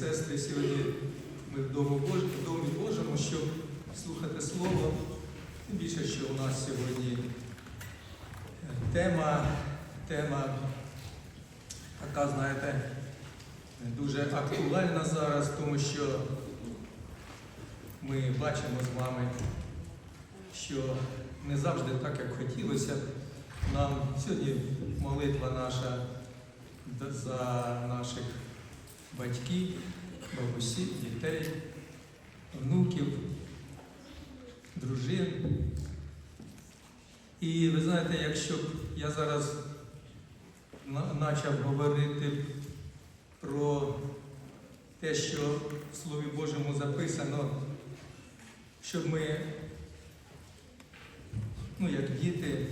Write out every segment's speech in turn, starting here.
сестри, сьогодні ми в Домі Божому, щоб слухати Слово. Тим більше, що у нас сьогодні е, тема, тема така, знаєте, дуже актуальна зараз, тому що ми бачимо з вами, що не завжди так, як хотілося. Нам сьогодні молитва наша за наших батьків, бабусів, дітей, внуків, дружин. І ви знаєте, якщо б я зараз почав говорити про те, що в Слові Божому записано, щоб ми, ну як діти,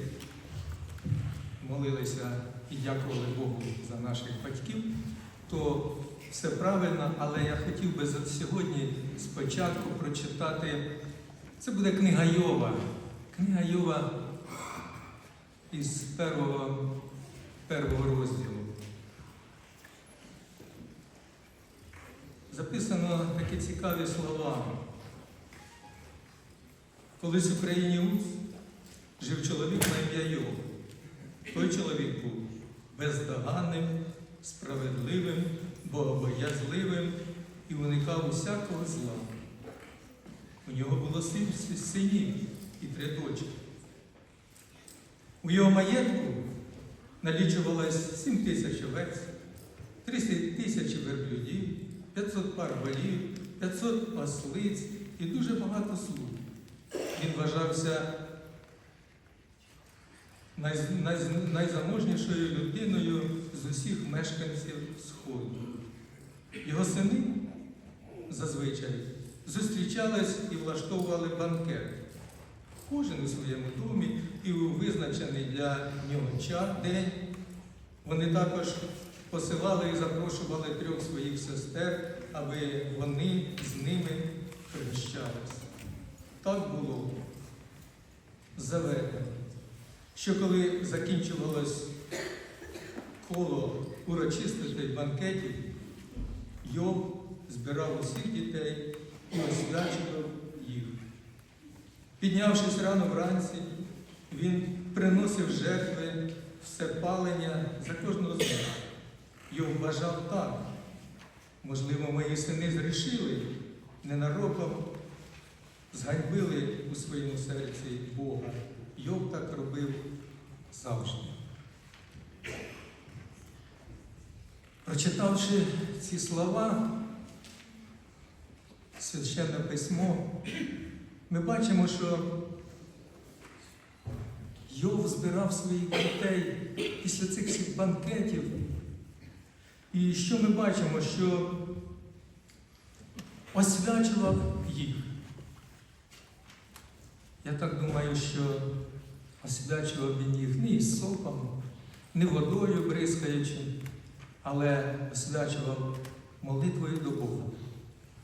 молилися і дякували Богу за наших батьків, то все правильно, але я хотів би сьогодні спочатку прочитати. Це буде книга Йова. Книга Йова із першого, першого розділу. Записано такі цікаві слова. Колись в Україні жив чоловік на ім'я Йов. Той чоловік був бездоганним, справедливим, богобоязливим і уникав усякого зла. У нього було сім синів і три дочки. У його маєтку налічувалось 7 тисяч овець, 30 тисяч верблюдів, 500 пар волів, 500 ослиць і дуже багато слуг. Він вважався найз- найз- найзаможнішою людиною з усіх мешканців Сходу. Його сини зазвичай зустрічались і влаштовували банкет. Кожен у своєму домі і у визначений для нього час день. Вони також посилали і запрошували трьох своїх сестер, аби вони з ними прощались. Так було заведено, що коли закінчувалось коло урочистостей банкетів, Йов збирав усіх дітей і освячував їх. Піднявшись рано вранці, він приносив жертви все палення за кожного з них. Йов вважав так. Можливо, мої сини зрішили ненароком, зганьбили у своєму серці Бога. Йов так робив завжди. Прочитавши ці слова, священне письмо, ми бачимо, що Йов збирав своїх дітей після цих всіх банкетів. І що ми бачимо? Що освячував їх. Я так думаю, що освячував він їх не із соком, не водою бризкаючи, але освячував молитвою до Бога.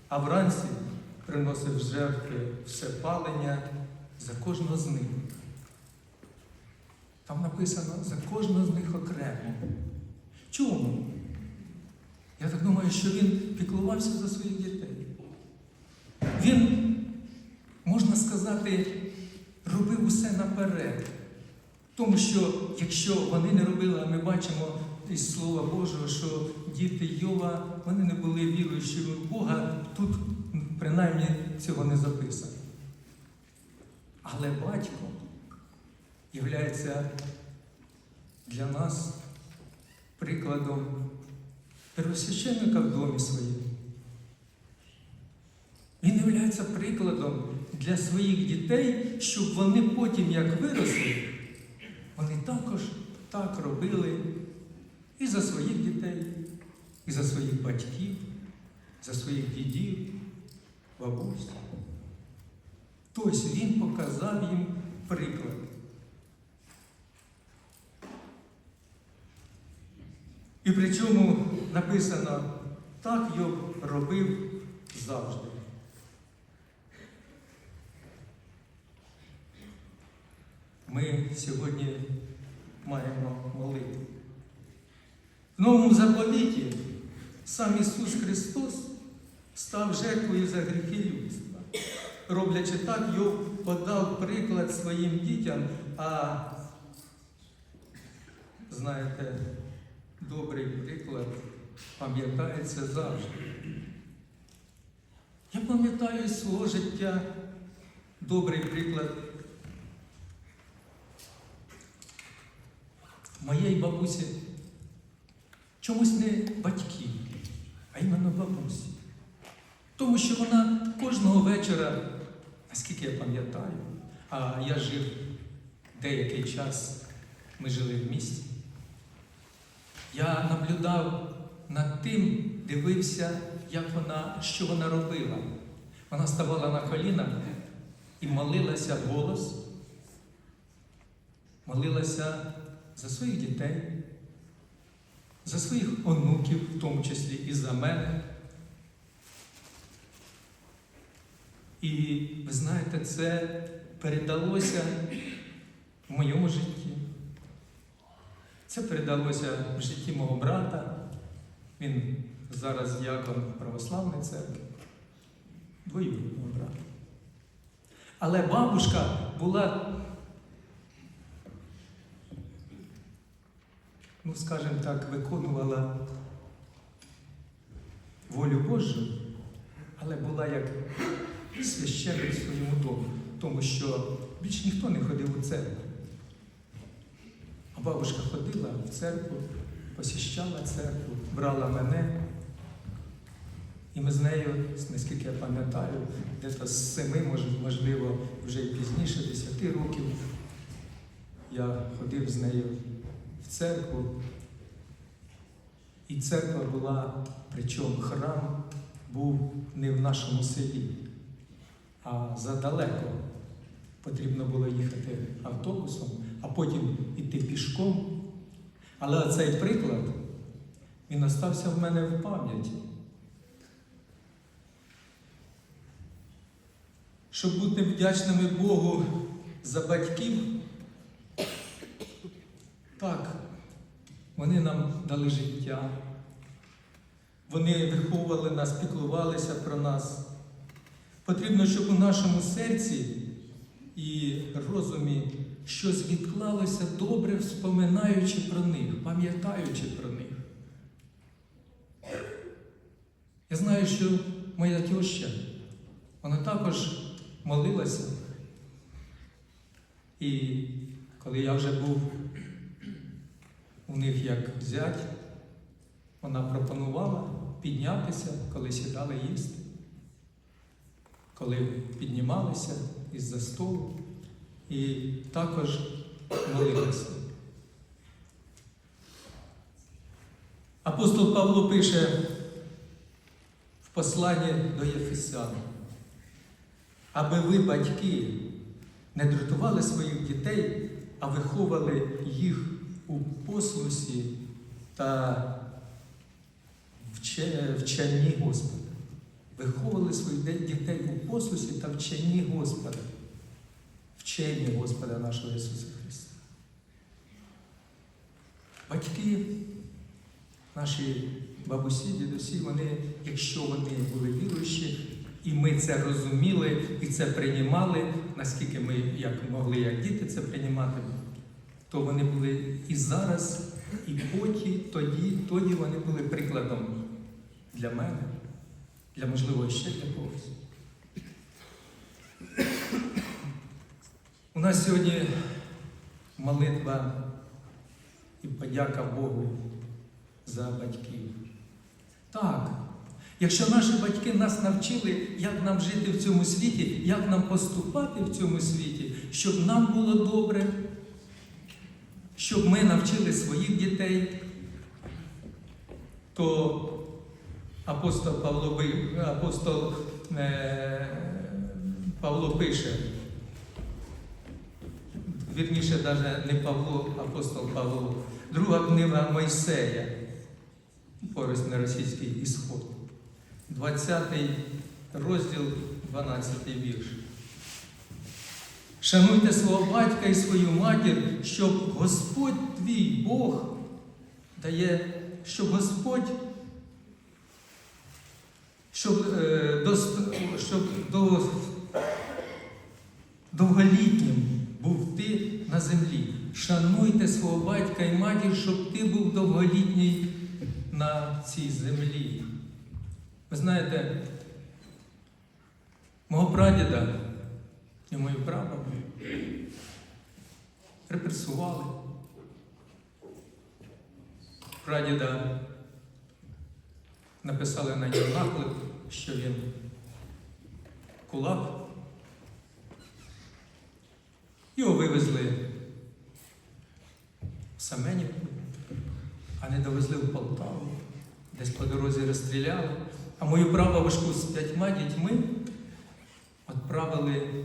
А вранці приносив жертви все палення за кожного з них. Там написано за кожного з них окремо. Чому? Я так думаю, що він піклувався за своїх дітей. Він, можна сказати, робив усе наперед. Тому що якщо вони не робили, а ми бачимо із Слова Божого, що діти Йова, вони не були віруючими в Бога, тут принаймні цього не записано. Але батько являється для нас прикладом первосвященника в домі своєму. Він являється прикладом для своїх дітей, щоб вони потім, як виросли, вони також так робили і за своїх дітей, і за своїх батьків, за своїх дідів, бабусь. Тобто він показав їм приклад. І при чому написано, так Йоб робив завжди. Ми сьогодні маємо молитву. В новому заповіті сам Ісус Христос став жертвою за гріхи людства. Роблячи так, Йов подав приклад своїм дітям, а знаєте, добрий приклад пам'ятається завжди. Я пам'ятаю із свого життя добрий приклад моєї бабусі. Чомусь не батьків, а іменно бабусі. Тому що вона кожного вечора, наскільки я пам'ятаю, а я жив деякий час, ми жили в місті. Я наблюдав над тим, дивився, як вона, що вона робила. Вона ставала на коліна і молилася голос, молилася за своїх дітей, за своїх онуків, в тому числі і за мене. І ви знаєте, це передалося в моєму житті. Це передалося в житті мого брата. Він зараз діакон православної церкви, двоюрідного брата. Але бабушка була, ну, скажімо так, виконувала волю Божу, але була як священник в своєму домі, тому що більш ніхто не ходив у церкву. А бабушка ходила в церкву, посіщала церкву, брала мене. І ми з нею, наскільки я пам'ятаю, десь з семи, можливо, вже і пізніше, десяти років, я ходив з нею в церкву. І церква була, причому храм був не в нашому селі, а задалеко. Потрібно було їхати автобусом, а потім іти пішком. Але цей приклад, він остався в мене в пам'яті. Щоб бути вдячними Богу за батьків, так, вони нам дали життя, вони виховували нас, піклувалися про нас. Потрібно, щоб у нашому серці і розумі щось відклалося добре, вспоминаючи про них, пам'ятаючи про них. Я знаю, що моя теща, вона також молилася. І коли я вже був у них як зять, вона пропонувала піднятися, коли сідали їсти, коли піднімалися із-за столу. І також молилися. Апостол Павло пише в посланні до Єфесян, аби ви, батьки, не дратували своїх дітей, а виховували їх у послусі та вче- вченні Господа. Виховували своїх дітей у послусі та вченні Господа. Вчені Господа нашого Ісуса Христа. Батьки, наші бабусі, дідусі, вони, якщо вони були віруючі, і ми це розуміли і це приймали, наскільки ми як могли, як діти це приймати, то вони були і зараз, і потім, тоді, тоді вони були прикладом для мене, для можливо ще для когось. У нас сьогодні молитва і подяка Богу за батьків. Так, якщо наші батьки нас навчили, як нам жити в цьому світі, як нам поступати в цьому світі, щоб нам було добре, щоб ми навчили своїх дітей, то апостол Павло, апостол е, Павло пише, вірніше, навіть не Павло, апостол Павло, друга книга Мойсея, на російський ісход, 20 розділ, 12 вірш. Шануйте свого батька і свою матір, щоб Господь твій Бог дає, щоб Господь, щоб, е, дос- щоб до, довголітнім був ти на землі. Шануйте свого батька і матір, щоб ти був довголітній на цій землі. Ви знаєте, мого прадіда і мою прабабу репресували. Прадіда написали на нього наклик, що він кулак. Його вивезли в Семенівку, а не довезли в Полтаву, десь по дорозі розстріляли. А мою прабабушку з п'ятьма дітьми відправили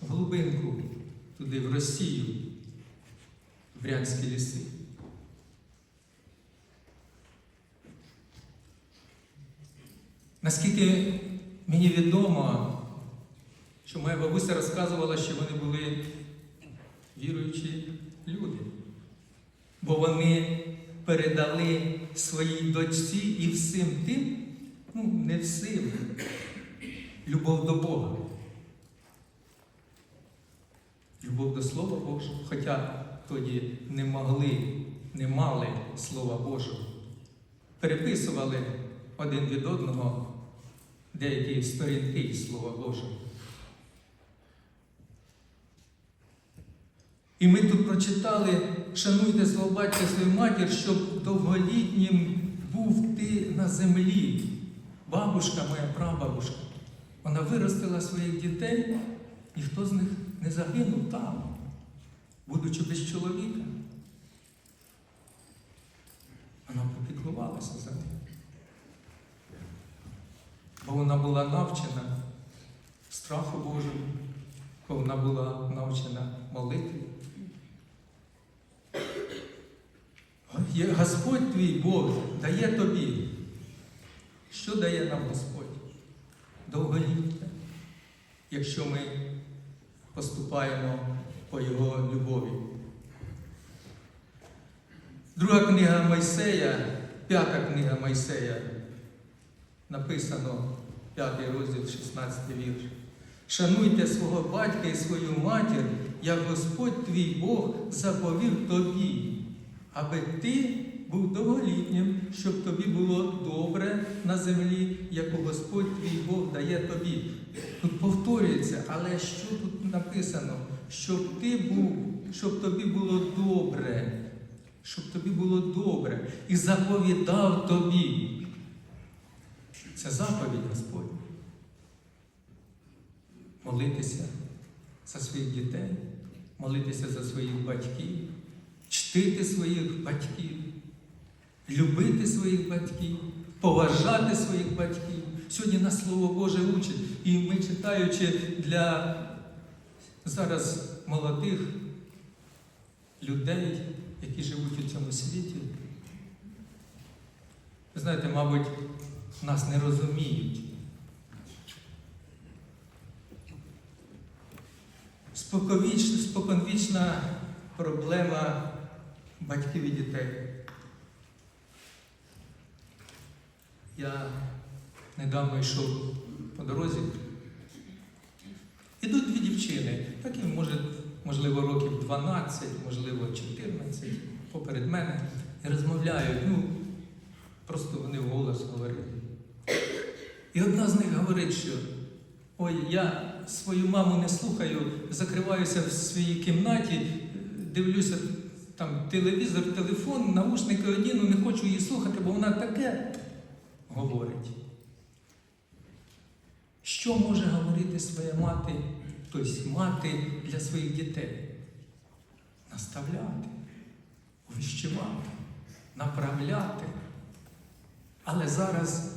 в глибинку, туди, в Росію, в Брянські ліси. Наскільки мені відомо, що моя бабуся розказувала, що вони були віруючі люди, бо вони передали своїй дочці і всім тим, ну не всім, любов до Бога. Любов до Слова Божого, хоча тоді не могли, не мали Слова Божого. Переписували один від одного деякі сторінки Слова Божого. І ми тут прочитали, шануйте свого батька, свою матір, щоб довголітнім був ти на землі. Бабушка моя, прабабушка, вона виростила своїх дітей, ніхто з них не загинув там, будучи без чоловіка. Вона попіклувалася за них. Бо вона була навчена страху Божому, бо вона була навчена молитві. Господь твій Бог дає тобі. Що дає нам Господь? Довголіття, якщо ми поступаємо по Його любові. Друга книга Мойсея, п'ята книга Мойсея, написано, п'ятий розділ, 16 вірш. Шануйте свого батька і свою матір, як Господь твій Бог заповів тобі, аби ти був довголітнім, щоб тобі було добре на землі, яку Господь твій Бог дає тобі. Тут повторюється, але що тут написано? Щоб ти був, щоб тобі було добре, щоб тобі було добре і заповідав тобі. Це заповідь Господня. Молитися за своїх дітей, молитися за своїх батьків, чтити своїх батьків, любити своїх батьків, поважати своїх батьків. Сьогодні нас Слово Боже учить. І ми, читаючи для зараз молодих людей, які живуть у цьому світі, ви знаєте, мабуть, нас не розуміють. Споконвічна проблема батьків і дітей. Я недавно йшов по дорозі. Ідуть дві дівчини, такі, може, можливо, років 12, можливо, 14, поперед мене, і розмовляють. Ну, просто вони вголос говорять. І одна з них говорить, що ой, я свою маму не слухаю, закриваюся в своїй кімнаті, дивлюся там телевізор, телефон, наушники одіну, не хочу її слухати, бо вона таке говорить. Що може говорити своя мати, тобто мати для своїх дітей? Наставляти, увіщувати, направляти. Але зараз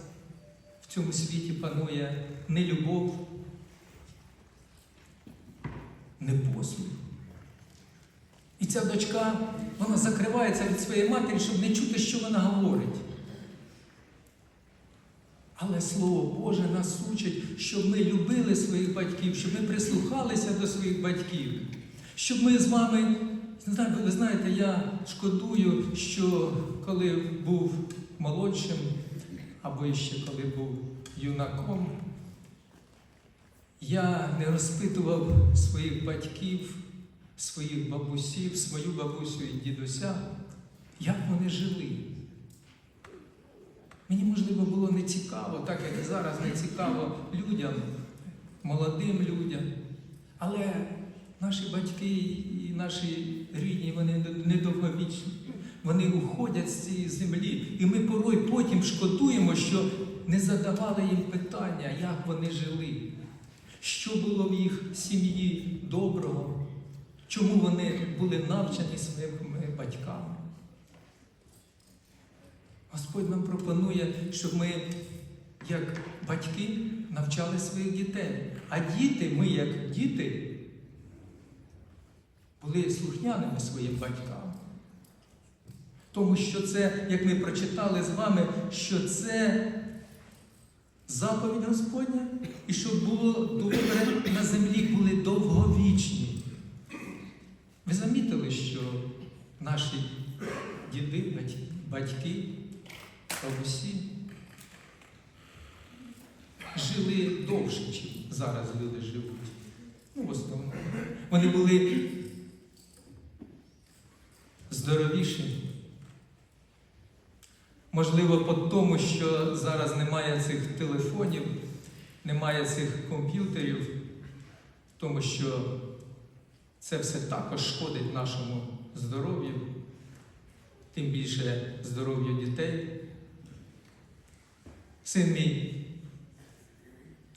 в цьому світі панує не любов, не послуг. І ця дочка, вона закривається від своєї матері, щоб не чути, що вона говорить. Але Слово Боже нас учить, щоб ми любили своїх батьків, щоб ми прислухалися до своїх батьків, щоб ми з вами, не знаю, ви знаєте, я шкодую, що коли був молодшим, або ще коли був юнаком, я не розпитував своїх батьків, своїх бабусів, свою бабусю і дідуся, як вони жили. Мені, можливо, було не цікаво, так як і зараз не цікаво людям, молодим людям. Але наші батьки і наші рідні, вони недовговічні. Вони уходять з цієї землі. І ми порой потім шкодуємо, що не задавали їм питання, як вони жили, що було в їх сім'ї доброго, чому вони були навчені своїми батьками. Господь нам пропонує, щоб ми, як батьки, навчали своїх дітей. А діти, ми, як діти, були слухняними своїм батькам. Тому що це, як ми прочитали з вами, що це заповідь Господня, і щоб було добре на землі були довговічні. Ви замітили, що наші діди, батьки, бабусі жили довше, ніж зараз люди живуть. Ну, в основному. Вони були здоровіші. Можливо, по тому, що зараз немає цих телефонів, немає цих комп'ютерів, тому що це все також шкодить нашому здоров'ю, тим більше здоров'ю дітей. Син мій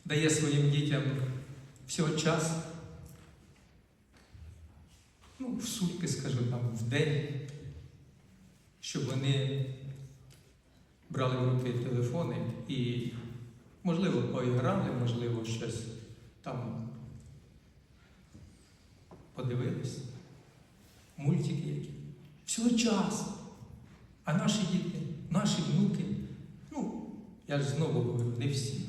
дає своїм дітям всього час, ну, в сутки, скажу там, в день, щоб вони брали в руки телефони і, можливо, поіграли, можливо, щось там подивились, мультики які. Всього час. А наші діти, наші внуки, ну, я ж знову говорю, не всі.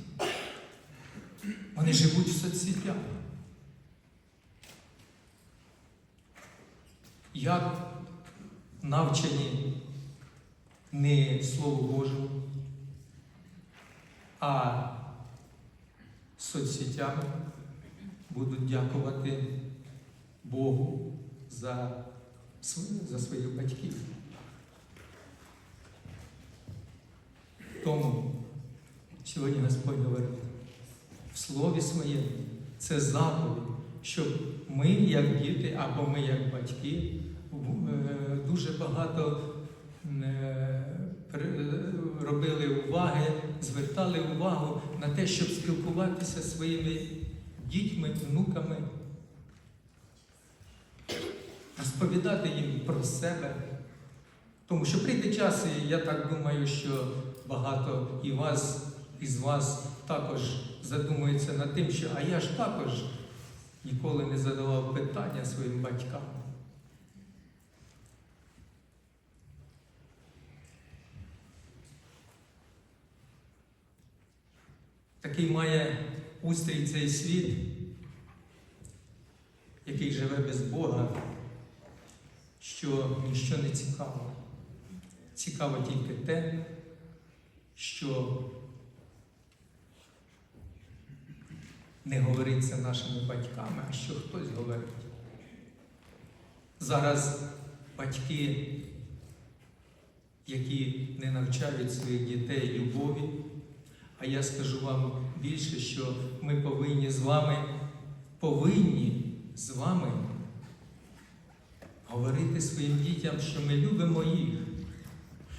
Вони живуть в соцсетях. Як навчені не Слову Божому, а соцсетями будуть дякувати Богу за, за своїх батьків. Тому сьогодні Господь говорить. В слові своєму. Це заповідь, щоб ми, як діти, або ми, як батьки, е, дуже багато е, робили уваги, звертали увагу на те, щоб спілкуватися своїми дітьми, внуками, розповідати їм про себе. Тому що прийде час, і я так думаю, що багато і вас, із вас також задумується над тим, що а я ж також ніколи не задавав питання своїм батькам. Такий має устрій цей світ, який живе без Бога, що ніщо не цікаво. Цікаво тільки те, що не говориться нашими батьками, а що хтось говорить. Зараз батьки, які не навчають своїх дітей любові, а я скажу вам більше, що ми повинні з вами, повинні з вами говорити своїм дітям, що ми любимо їх,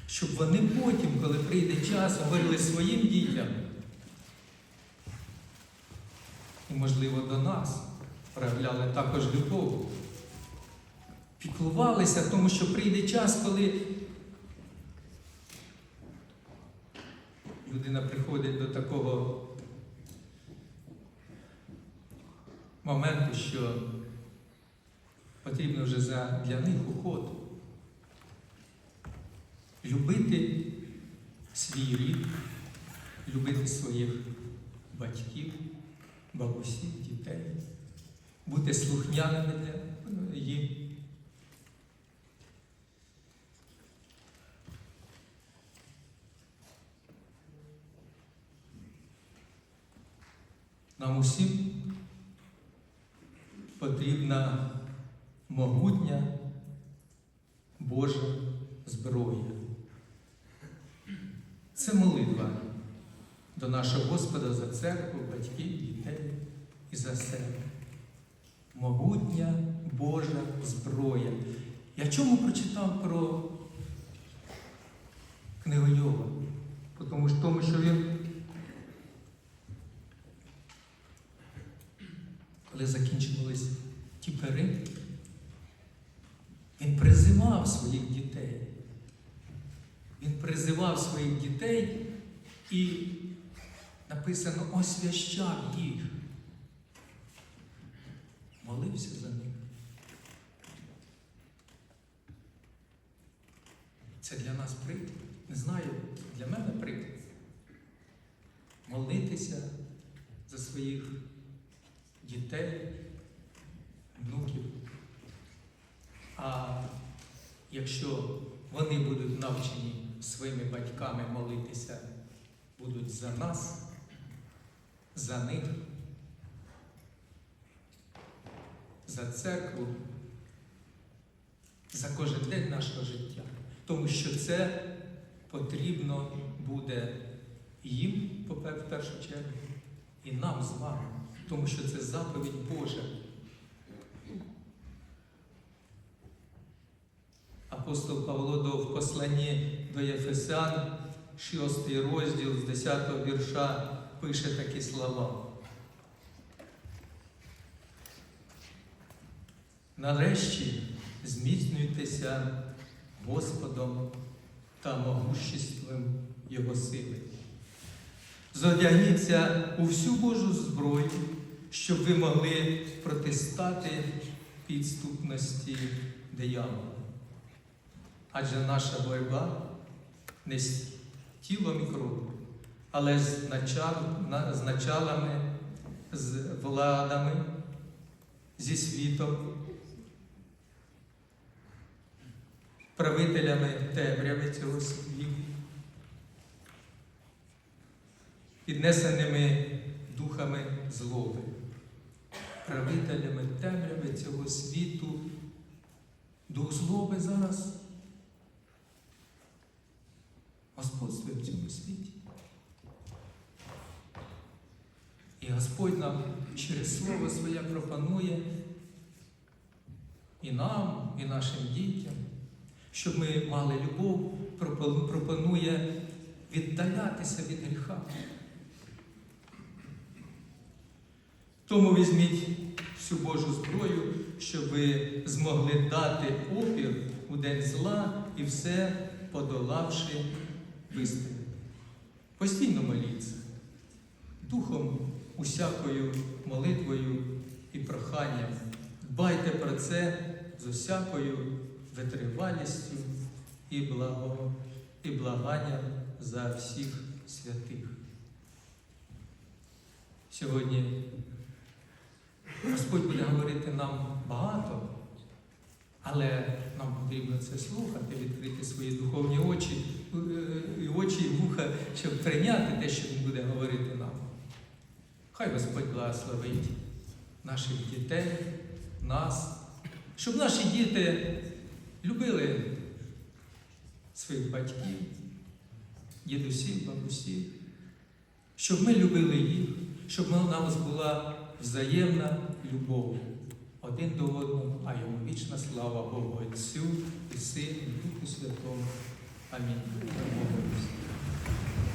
щоб вони потім, коли прийде час, говорили своїм дітям. І, можливо, до нас проявляли також любов. Піклувалися, тому що прийде час, коли людина приходить до такого моменту, що потрібно вже для них уход. Любити свій рід, любити своїх батьків, бабусів, дітей, бути слухняними для їм. Нам усім Господа за церкву, батьків, дітей і за себе. Могутня Божа зброя. Я чому прочитав про книгу Йова? Тому що, тому що він, коли закінчувались ті пери, він призивав своїх дітей. Він призивав своїх дітей і написано освящав їх. Молився за них. Це для нас приклад. Не знаю, для мене приклад. Молитися за своїх дітей, внуків. А якщо вони будуть навчені своїми батьками молитися, будуть за нас, за них, за церкву, за кожен день нашого життя. Тому що це потрібно буде їм, в першу чергу, і нам з вами, тому що це заповідь Божа. Апостол Павло до в посланні до Єфесян, 6 розділ з 10 вірша, пише такі слова. Нарешті зміцнюйтеся Господом та могуществом Його сили. Зодягніться у всю Божу зброю, щоб ви могли протистати підступності диявола. Адже наша боротьба не з тілом і кров'ю, але з, начал, з началами, з владами, зі світом, правителями темряви цього світу, піднесеними духами злоби, правителями темряви цього світу, дух злоби зараз господствує в цьому світі. І Господь нам через Слово Своє пропонує і нам, і нашим дітям, щоб ми мали любов, пропонує віддалятися від гріха. Тому візьміть всю Божу зброю, щоб ви змогли дати опір у день зла і все подолавши вистояти. Постійно моліться, духом усякою молитвою і проханням. Дбайте про це з усякою витривалістю і, благо, і благанням за всіх святих. Сьогодні Господь буде говорити нам багато, але нам потрібно це слухати, відкрити свої духовні очі, е, очі і вуха, щоб прийняти те, що Він буде говорити нам. Хай Господь благословить наших дітей, нас, щоб наші діти любили своїх батьків, дідусів, бабусів, щоб ми любили їх, щоб у нас була взаємна любов один до одного, а йому вічна слава Богу Отцю і Сину, і Духу Святому. Амінь.